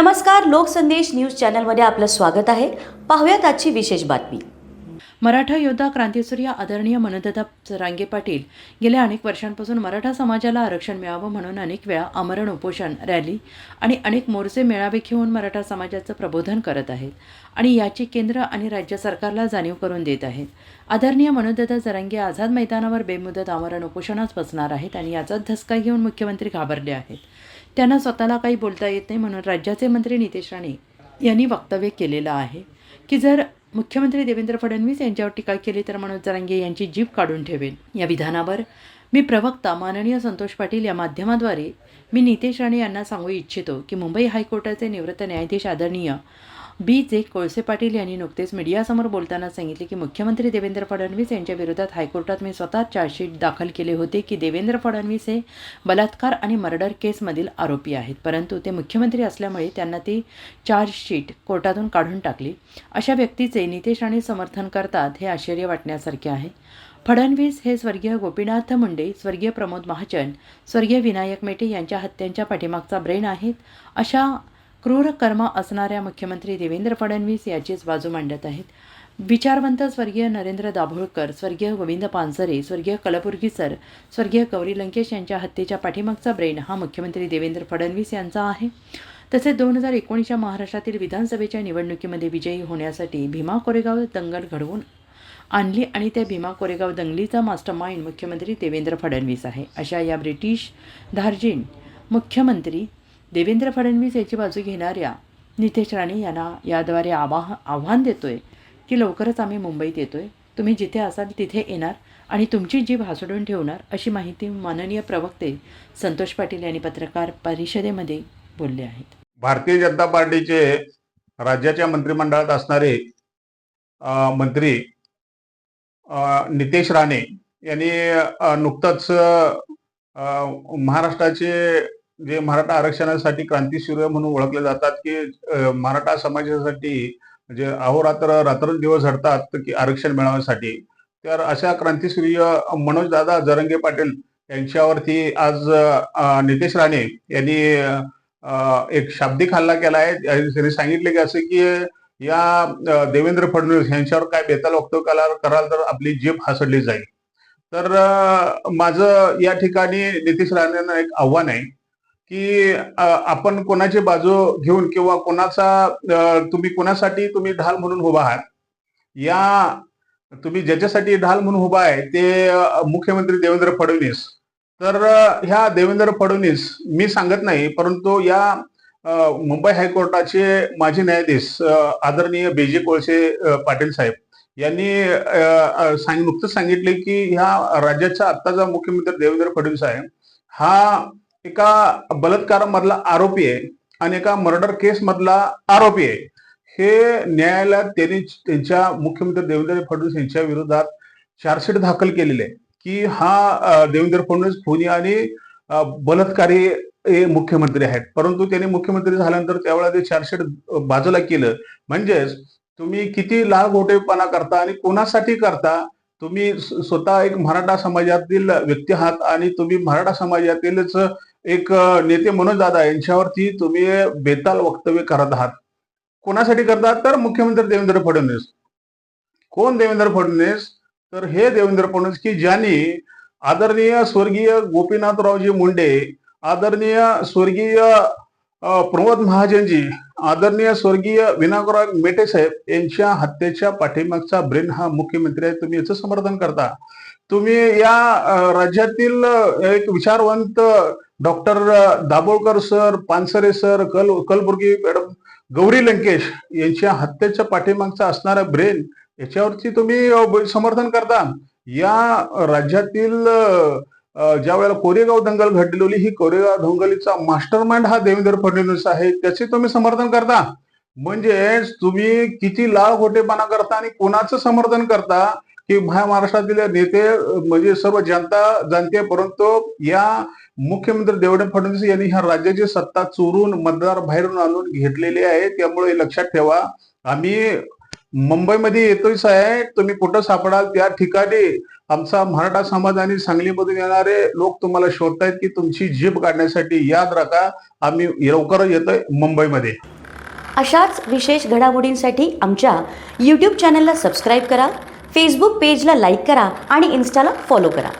नमस्कार लोकसंदेश न्यूज चॅनलमध्ये आपलं स्वागत आहे. पाहूयात आजची विशेष बातमी. मराठा योद्धा क्रांतीसूर्य आदरणीय मनोदत्ता रांगे पाटील गेल्या अनेक वर्षांपासून मराठा समाजाला आरक्षण मिळावं म्हणून अनेक वेळा आमरण उपोषण रॅली आणि अनेक मोर्चे मेळावे घेऊन मराठा समाजाचं प्रबोधन करत आहेत आणि याची केंद्र आणि राज्य सरकारला जाणीव करून देत आहेत. आदरणीय मनोदत्ता जरांगे आझाद मैदानावर बेमुदत आमरण उपोषणच बसणार आहेत आणि याचाच धसका घेऊन मुख्यमंत्री घाबरले आहेत. त्यांना स्वतःला काही बोलता येत नाही म्हणून राज्याचे मंत्री नितेश राणे यांनी वक्तव्य केलेलं आहे की जर मुख्यमंत्री देवेंद्र फडणवीस यांच्यावर टीका केली तर मनोज जरांगे यांची जीभ काढून ठेवेन. या विधानावर मी प्रवक्ता माननीय संतोष पाटील या माध्यमाद्वारे मी नितेश राणे यांना सांगू इच्छितो की मुंबई हायकोर्टाचे निवृत्त न्यायाधीश आदरणीय बी जे कोळसे पाटील यांनी नुकतेच मीडियासमोर बोलताना सांगितले की मुख्यमंत्री देवेंद्र फडणवीस यांच्या विरोधात हायकोर्टात मी स्वतः चार्जशीट दाखल केले होते की देवेंद्र फडणवीस हे बलात्कार आणि मर्डर केसमधील आरोपी आहेत. परंतु ते मुख्यमंत्री असल्यामुळे त्यांना ती चार्जशीट कोर्टातून काढून टाकली. अशा व्यक्तीचे नितेश आणि समर्थन करतात हे आश्चर्य वाटण्यासारखे आहे. फडणवीस हे स्वर्गीय गोपीनाथ मुंडे स्वर्गीय प्रमोद महाजन स्वर्गीय विनायक मेटे यांच्या हत्यांच्या पाठीमागचा ब्रेन आहेत. अशा क्रूर कर्म असणाऱ्या मुख्यमंत्री देवेंद्र फडणवीस याचीच बाजू मांडत आहेत. विचारवंत स्वर्गीय नरेंद्र दाभोळकर स्वर्गीय गोविंद पानसरे स्वर्गीय कलबुर्गी सर स्वर्गीय गौरी लंकेश यांच्या हत्येच्या पाठीमागचा ब्रेन हा मुख्यमंत्री देवेंद्र फडणवीस यांचा आहे. तसेच दोन हजार एकोणीसच्या महाराष्ट्रातील विधानसभेच्या निवडणुकीमध्ये विजयी होण्यासाठी भीमा कोरेगाव दंगल घडवून आणली आणि त्या भीमा कोरेगाव दंगलीचा मास्टर माइंड मुख्यमंत्री देवेंद्र फडणवीस आहे. अशा या ब्रिटिश धार्जिन मुख्यमंत्री देवेंद्र फडणवीस याची बाजू घेणाऱ्या नितेश राणे यांना याद्वारे आवाह आव्हान देतोय की लवकरच आम्ही मुंबईत येतोय. तुम्ही जिथे असाल तिथे येणार आणि तुमची जीभ हासडून ठेवणार अशी माहिती माननीय प्रवक्ते संतोष पाटील यांनी पत्रकार परिषदेमध्ये बोलले आहेत. भारतीय जनता पार्टीचे राज्याच्या मंत्रिमंडळात असणारे मंत्री नितेश राणे यांनी नुकतंच महाराष्ट्राचे जे मराठा आरक्षणासाठी क्रांतीसूर्य म्हणून ओळखले जातात की मराठा समाजासाठी म्हणजे अहोरात्र रात्रंदिवस झडतात की आरक्षण मिळवण्यासाठी तर अशा क्रांतीसूर्य मनोजदादा जरंगे पाटील यांच्यावरती आज नितेश राणे यांनी एक शाब्दिक हल्ला केला आहे. त्यांनी सांगितले की असं की या देवेंद्र फडणवीस यांच्यावर काय बेताल वक्तव्य कराल कराल तर आपली जीभ हासडली जाईल. तर माझं या ठिकाणी नितीश राणेंना एक आव्हान आहे. की आपण कोणाची बाजू घेऊन किंवा कोणाचा तुम्ही कोणासाठी तुम्ही ढाल म्हणून उभा आहात या तुम्ही ज्याच्यासाठी ढाल म्हणून उभा आहे ते मुख्यमंत्री देवेंद्र फडणवीस. तर ह्या देवेंद्र फडणवीस मी सांगत नाही परंतु या मुंबई हायकोर्टाचे माजी न्यायाधीश आदरणीय बेजे कोळसे पाटील साहेब यांनी सांग नुकतंच सांगितले की ह्या राज्याचा आत्ताचा मुख्यमंत्री देवेंद्र फडणवीस आहे हा एका बलात्कारामधला आरोपी आहे आणि एका मर्डर केस मधला आरोपी आहे. हे न्यायालयात त्यांनी त्यांच्या मुख्यमंत्री देवेंद्र फडणवीस यांच्या विरोधात चार्जशीट दाखल केलेले आहे. की हा देवेंद्र फडणवीस खुनी आणि बलात्कारी हे मुख्यमंत्री आहेत. परंतु त्यांनी मुख्यमंत्री झाल्यानंतर त्यावेळेला ते चार्जशीट बाजूला केलं. म्हणजेच तुम्ही किती लालगोटेपणा करता आणि कोणासाठी करता? तुम्ही स्वतः एक मराठा समाजातील व्यक्ती आहात आणि तुम्ही मराठा समाजातीलच एक नेते मनोज दादा यांच्यावरती तुम्ही बेताल वक्तव्य करत आहात. कोणासाठी करतात तर मुख्यमंत्री देवेंद्र फडणवीस. कोण देवेंद्र फडणवीस? तर हे देवेंद्र फडणवीस की ज्यांनी आदरणीय स्वर्गीय गोपीनाथरावजी मुंडे आदरणीय स्वर्गीय प्रमोद महाजनजी आदरणीय स्वर्गीय विनायकराव मेटे साहेब यांच्या हत्येच्या पाठीमागचा ब्रेन हा मुख्यमंत्री आहे. तुम्ही याचं समर्थन करता. तुम्ही या राज्यातील एक विचारवंत doctor Dabholkar sir Pansare sir कल कलबुर्गी मॅडम गौरी लंकेश यांच्या हत्येच्या पाठीमागचा असणारा ब्रेन याच्यावरती तुम्ही समर्थन करता. या राज्यातील ज्या वेळेला कोरेगाव दंगल घडलेली ही कोरेगाव दंगलीचा मास्टर माइंड हा देवेंद्र फडणवीस आहे. त्याचे तुम्ही समर्थन करता? म्हणजे तुम्ही किती लाळ खोटेपणा करता आणि कोणाचं समर्थन करता की महाराष्ट्रातील नेते म्हणजे सर्व जनता जाणते परंतु या मुख्यमंत्री देवेंद्र फडणवीस यांनी ह्या राज्याची सत्ता चोरून मतदार बाहेरून आणून घेतलेली आहे. त्यामुळे लक्षात ठेवा आम्ही मुंबईमध्ये येतोय साहेब. तुम्ही कुठं सापडाल? त्या ठिकाणी आमचा मराठा समाज आणि सांगलीमधून येणारे लोक तुम्हाला शोधतायत की तुमची जीभ काढण्यासाठी याद राखा. आम्ही लवकर येतोय मुंबईमध्ये. अशाच विशेष घडामोडींसाठी आमच्या यूट्यूब चॅनलला सबस्क्राईब करा. फेसबुक पेजला लाईक करा आणि इन्स्टाला फॉलो करा.